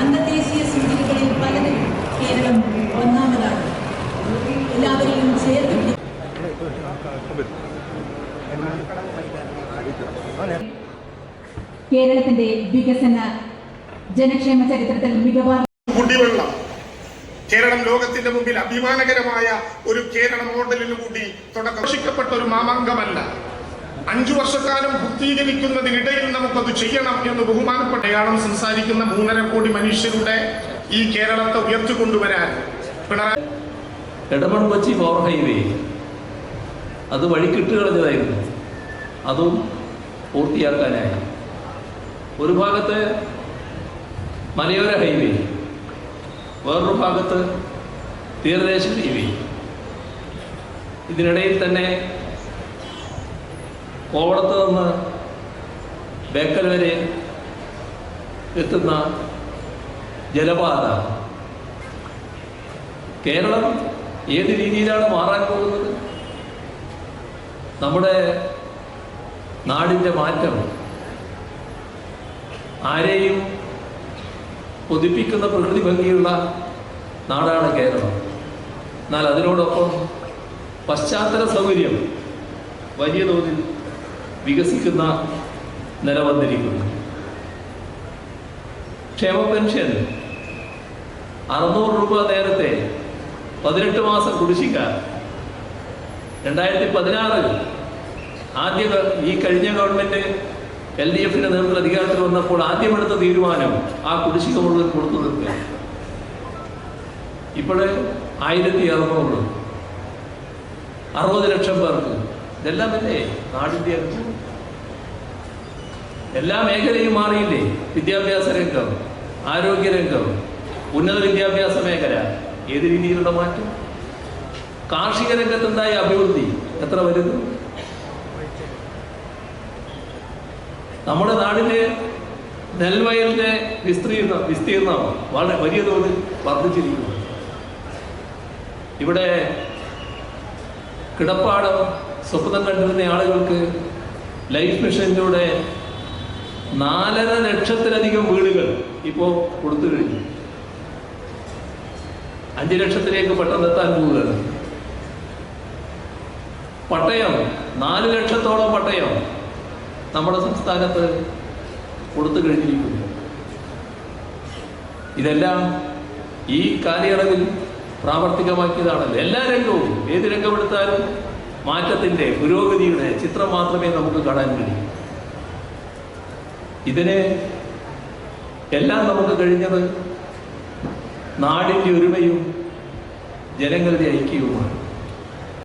അന്തർദേശീയ സൂചികകളിൽ പലതിൽ കേരളം ഒന്നാമതാണ്. എല്ലാവരെയും ചേർത്ത് കേരളത്തിന്റെ വികസന ജനക്ഷേമ ചരിത്രത്തിൽ മികവാർ കുടിവെള്ളം. കേരളം ലോകത്തിന്റെ മുമ്പിൽ അഭിമാനകരമായ ഒരു കേരള മോഡലിന് കൂടി തുടക്കം. ഒരു മാമാങ്കമല്ല. അഞ്ചു വർഷക്കാലം പൂർത്തീകരിക്കുന്നതിനിടയിൽ നമുക്കത് ചെയ്യണം എന്ന് ബഹുമാനപ്പെട്ട അയാളും സംസാരിക്കുന്ന മൂന്നര കോടി മനുഷ്യരുടെ ഈ കേരളത്തെ ഉയർത്തിക്കൊണ്ടുവരാൻ പിണറായി എടമൺ കൊച്ചി പവർ ഹൈവേ അത് വഴിക്കിട്ട് കളഞ്ഞതായിരുന്നു അതും പൂർത്തിയാക്കാനായി. ഒരു ഭാഗത്ത് മലയോര ഹൈവേ വേറൊരു ഭാഗത്ത് തീരദേശ ഹൈവേ ഇതിനിടയിൽ തന്നെ കോവളത്ത് നിന്ന് ബേക്കൽ വരെ എത്തുന്ന ജലപാത. കേരളം ഏത് രീതിയിലാണ് മാറാൻ പോകുന്നത്? നമ്മുടെ നാടിന്റെ മാറ്റം. ആരെയും കൊതിപ്പിക്കുന്ന പ്രകൃതി ഭംഗിയുള്ള നാടാണ് കേരളം. എന്നാൽ അതിനോടൊപ്പം പശ്ചാത്തല സൗകര്യം വലിയ തോതിൽ വികസിക്കുന്ന നില വന്നിരിക്കുന്നു. ക്ഷേമ പെൻഷൻ. അറുന്നൂറ് രൂപ നേരത്തെ പതിനെട്ട് മാസം കുടിശ്ശിക്ക രണ്ടായിരത്തി പതിനാറിൽ ആദ്യ ഈ കഴിഞ്ഞ ഗവൺമെന്റ് എൽ ഡി എഫിന്റെ നേതൃത്വത്തിൽ അധികാരത്തിൽ വന്നപ്പോൾ ആദ്യമെടുത്ത തീരുമാനം ആ കുടിശ്ശിക മുഴുവൻ കൊടുത്തു തീർക്കുക ഇപ്പോഴേ ആയിരത്തി അറുന്നൂറ്. അറുപത് ലക്ഷം പേർക്ക്. ഇതെല്ലാം തന്നെ നാടിന്റെ അനുഭവം എല്ലാ മേഖലയും മാറിയില്ലേ? വിദ്യാഭ്യാസ രംഗം ആരോഗ്യരംഗം ഉന്നത വിദ്യാഭ്യാസ മേഖല. ഏത് രീതിയിലുള്ള മാറ്റം? കാർഷിക രംഗത്തുണ്ടായ അഭിവൃദ്ധി എത്ര വരുന്നു നമ്മുടെ നാടിന്റെ നെൽവയലിന്റെ വിസ്തീർണം വിസ്തീർണം വളരെ വലിയ തോതിൽ വർദ്ധിച്ചിരിക്കുന്നു. ഇവിടെ കിടപ്പാടം സ്വപ്നം കണ്ടിരുന്ന ആളുകൾക്ക് ലൈഫ് മിഷനിലൂടെ നാലര ലക്ഷത്തിലധികം വീടുകൾ ഇപ്പോൾ കൊടുത്തു കഴിഞ്ഞു. അഞ്ച് ലക്ഷത്തിലേക്ക് പെട്ടെന്ന് എത്താൻ പോവുകയാണ്. പട്ടയം നാല് ലക്ഷത്തോളം പട്ടയം നമ്മുടെ സംസ്ഥാനത്ത് കൊടുത്തു കഴിഞ്ഞിരിക്കുന്നു. ഇതെല്ലാം ഈ കാലയളവിൽ പ്രാവർത്തികമാക്കിയതാണല്ലോ. എല്ലാ രംഗവും ഏത് രംഗമെടുത്താലും മാറ്റത്തിന്റെ പുരോഗതിയുടെ ചിത്രം മാത്രമേ നമുക്ക് കാണാൻ കഴിയൂ. ഇതിന് എല്ലാം നമുക്ക് കഴിഞ്ഞത് നാടിന്റെ ഒരുമയും ജനങ്ങളുടെ ഐക്യവുമാണ്.